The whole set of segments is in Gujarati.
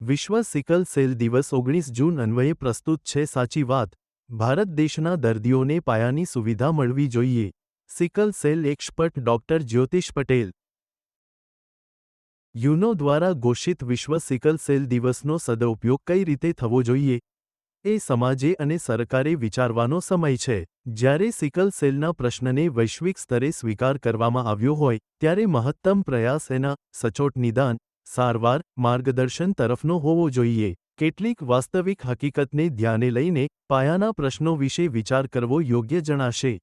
વિશ્વ સિકલ સેલ દિવસ ઓગણીસ જૂન અન્વયે પ્રસ્તુત છે. સાચી વાત, ભારત દેશના દર્દીઓને પાયાની સુવિધા મળવી જોઈએ. સિકલ સેલ એક્સપર્ટ ડોક્ટર જ્યોતિષ પટેલ. યુનો દ્વારા ઘોષિત વિશ્વ સિકલ સેલ દિવસનો સદઉપયોગ કઈ રીતે થવો જોઈએ? એ સમાજે અને સરકારે વિચારવાનો સમય છે. જ્યારે સિકલ સેલના પ્રશ્નને વૈશ્વિક સ્તરે સ્વીકાર કરવામાં આવ્યો હોય, ત્યારે મહત્તમ પ્રયાસ એના સચોટ નિદાન સારવાર, માર્ગદર્શન તરફનો હોવો જોઈએ. કેટલીક વાસ્તવિક હકીકતને ધ્યાને લઈને પાયાના પ્રશ્નો વિશે વિચાર કરવો યોગ્ય જણાશે.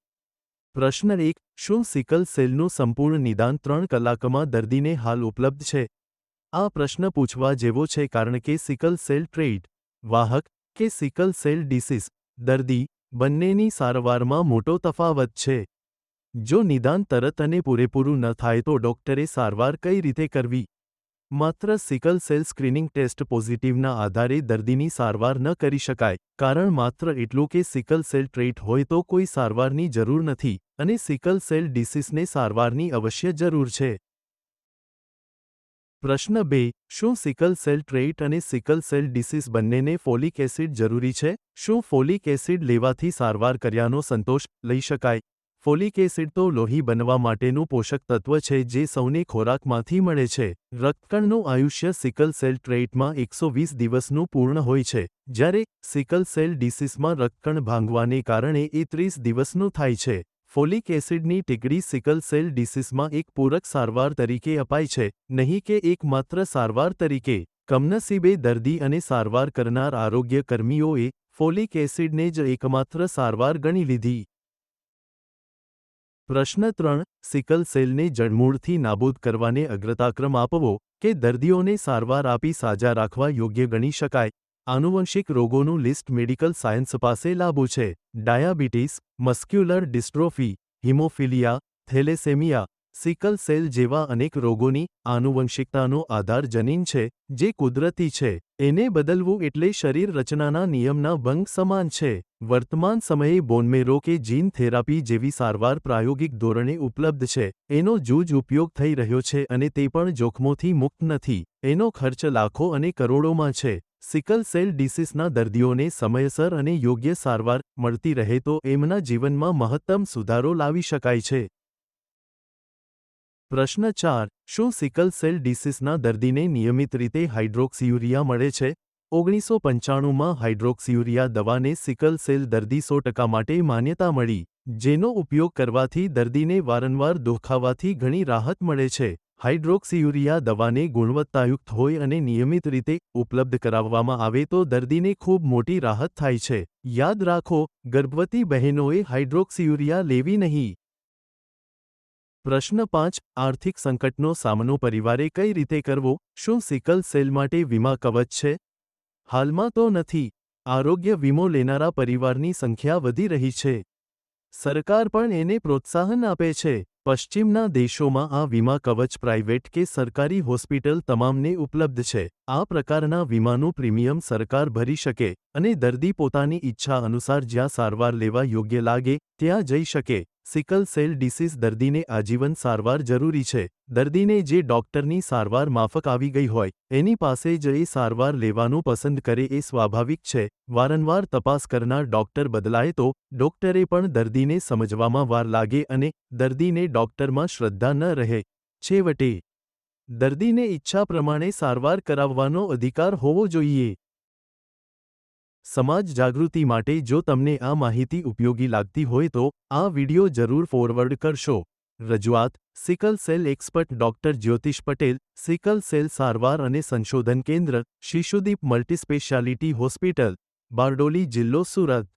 પ્રશ્ન એક, શું સિકલ સેલનું સંપૂર્ણ નિદાન ત્રણ કલાકમાં દર્દીને હાલ ઉપલબ્ધ છે? આ પ્રશ્ન પૂછવા જેવો છે કારણ કે સિકલ સેલ ટ્રેડ, વાહક કે સિકલ સેલ ડિસીઝ, દર્દી, બંનેની સારવારમાં મોટો તફાવત છે. જો નિદાન તરત અને પૂરેપૂરું ન થાય તો ડોક્ટરે સારવાર કઈ રીતે કરવી? માત્ર સિકલ સેલ સ્ક્રીનિંગ ટેસ્ટ પોઝિટિવના આધારે દર્દીની સારવાર ન કરી શકાય, કારણ માત્ર એટલું કે સિકલ સેલ ટ્રેટ હોય તો કોઈ સારવારની જરૂર નથી, અને સિકલ સેલ ડિસીઝને સારવારની અવશ્ય જરૂર છે. પ્રશ્ન બે, શું સિકલ સેલ ટ્રેટ અને સિકલ સેલ ડિસીઝ બંનેને ફોલિક એસિડ જરૂરી છે? શું ફોલિક એસિડ લેવાથી સારવાર કર્યાનો સંતોષ લઈ શકાય? ફોલિક એસિડ તો લોહી બનવા માટેનું પોષક તત્વ છે જે સૌને ખોરાકમાંથી મળે છે. રક્તકણનું આયુષ્ય સિકલ સેલ ટ્રેટમાં એકસો વીસ દિવસનું પૂર્ણ હોય છે, જ્યારે સિકલ સેલ ડિસીસમાં રક્તકણ ભાંગવાને કારણે એ ત્રીસ દિવસનું થાય છે. ફોલિક એસિડની ટીકડી સિકલ સેલ ડિસીસમાં એક પૂરક સારવાર તરીકે અપાય છે, નહીં કે એકમાત્ર સારવાર તરીકે. કમનસીબે દર્દી અને સારવાર કરનાર આરોગ્ય કર્મીઓએ ફોલિક એસિડને જ એકમાત્ર સારવાર ગણી લીધી. પ્રશ્ન ત્રણ, સિકલ સેલને જડમૂળથી નાબૂદ કરવાને અગ્રતાક્રમ આપવો કે દર્દીઓને સારવાર આપી સાજા રાખવા યોગ્ય ગણી શકાય? આનુવંશિક રોગોનું લિસ્ટ મેડિકલ સાયન્સ પાસે લાભો છે. Diabetes, muscular dystrophy, haemophilia, thalassaemia sickle cell જેવા અનેક રોગોની આનુવંશિકતાનો આધાર જનીન છે, જે કુદરતી છે. એને બદલવું એટલે શરીર રચનાના નિયમના ભંગ સમાન છે. વર્તમાન સમયે બોનમેરો કે જીન થેરાપી જેવી સારવાર પ્રાયોગિક ધોરણે ઉપલબ્ધ છે. એનો જૂજ ઉપયોગ થઈ રહ્યો છે અને તે પણ જોખમોથી મુક્ત નથી. એનો ખર્ચ લાખો અને કરોડોમાં છે. સિકલ સેલ ડિસીસના દર્દીઓને સમયસર અને યોગ્ય સારવાર મળતી રહે તો એમના જીવનમાં મહત્તમ સુધારો લાવી શકાય છે. પ્રશ્ન ચાર, શું સિકલ સેલ ડિસીસના દર્દીને નિયમિત રીતે હાઇડ્રોક્સિયુરિયા મળે છે? ઓગણીસો પંચાણુંમાં હાઇડ્રોક્સિયુરિયા દવાને સિકલ સેલ દર્દી સો ટકા માટે માન્યતા મળી, જેનો ઉપયોગ કરવાથી દર્દીને વારંવાર દુખાવાથી ઘણી રાહત મળે છે. હાઇડ્રોક્સિયુરિયા દવાને ગુણવત્તાયુક્ત હોય અને નિયમિત રીતે ઉપલબ્ધ કરાવવામાં આવે તો દર્દીને ખૂબ મોટી રાહત થાય છે. યાદ રાખો, ગર્ભવતી બહેનોએ હાઇડ્રોક્સિયુરિયા લેવી નહીં. પ્રશ્ન પાંચ, આર્થિક સંકટનો સામનો પરિવારે કઈ રીતે કરવો? શું સિકલ સેલ માટે વીમા કવચ છે? હાલમાં તો નથી. આરોગ્ય વીમો લેનારા પરિવારની સંખ્યા વધી રહી છે. સરકાર પણ એને પ્રોત્સાહન આપે છે. પશ્ચિમના દેશોમાં આ વીમા કવચ પ્રાઇવેટ કે સરકારી હોસ્પિટલ તમામને ઉપલબ્ધ છે. આ પ્રકારના વીમાનું પ્રીમિયમ સરકાર ભરી શકે અને દર્દી પોતાની ઈચ્છા અનુસાર જ્યાં સારવાર લેવા યોગ્ય લાગે, ત્યાં જઈ શકે. સિકલ સેલ ડિસીઝ દર્દીને આજીવન સારવાર જરૂરી છે. દર્દીને જે ડોક્ટરની સારવાર માફક આવી ગઈ હોય, એની પાસે જ એ સારવાર લેવાનું પસંદ કરે એ સ્વાભાવિક છે. વારંવાર તપાસ કરનાર ડોક્ટર બદલાય તો, ડોક્ટરે પણ દર્દીને સમજવામાં વાર લાગે અને દર્દીને ડોક્ટરમાં શ્રદ્ધા ન રહે. છેવટે, દર્દીને ઈચ્છા પ્રમાણે સારવાર કરાવવાનો અધિકાર હોવો જોઈએ. સમાજ જાગૃતિ માટે જો તમને આ માહિતી ઉપયોગી લાગતી હોય તો આ વિડિયો જરૂર ફોરવર્ડ કરશો. રજૂઆત, સિકલ સેલ એક્સપર્ટ ડોક્ટર જ્યોતિષ પટેલ, સિકલ સેલ સારવાર અને સંશોધન કેન્દ્ર, શિશુદીપ મલ્ટીસ્પેશિયાલિટી હોસ્પિટલ, બારડોલી જિલ્લો સુરત.